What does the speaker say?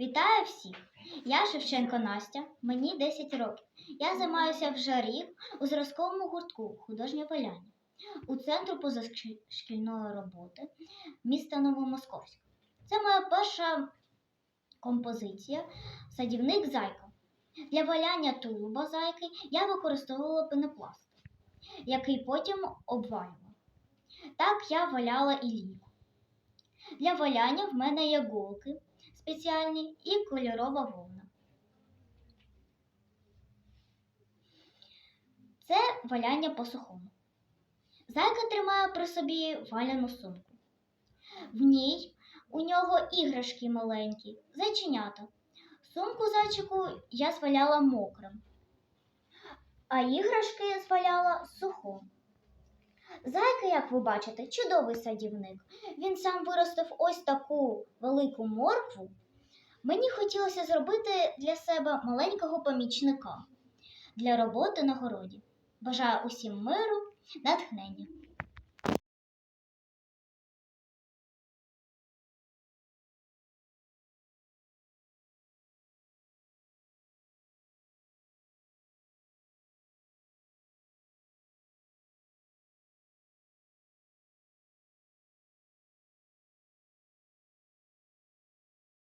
Вітаю всіх! Я Шевченко Настя, мені 10 років. Я займаюся вже рік у зразковому гуртку художнє валяння у Центру позашкільної роботи міста Новомосковськ. Це моя перша композиція Садівник зайка. Для валяння тулуба зайки я використовувала пенопласт, який потім обвалювала. Так я валяла і ліньку. Для валяння в мене є голки спеціальні і кольорова вовна. Це валяння по сухому. Зайка тримає при собі валяну сумку. В ній у нього іграшки маленькі, зайченята. Сумку зайчику я зваляла мокрим, а іграшки зваляла сухом. Зайка, як ви бачите, чудовий садівник. Він сам виростив ось таку велику моркву. Мені хотілося зробити для себе маленького помічника для роботи на городі. Бажаю усім миру, натхнення.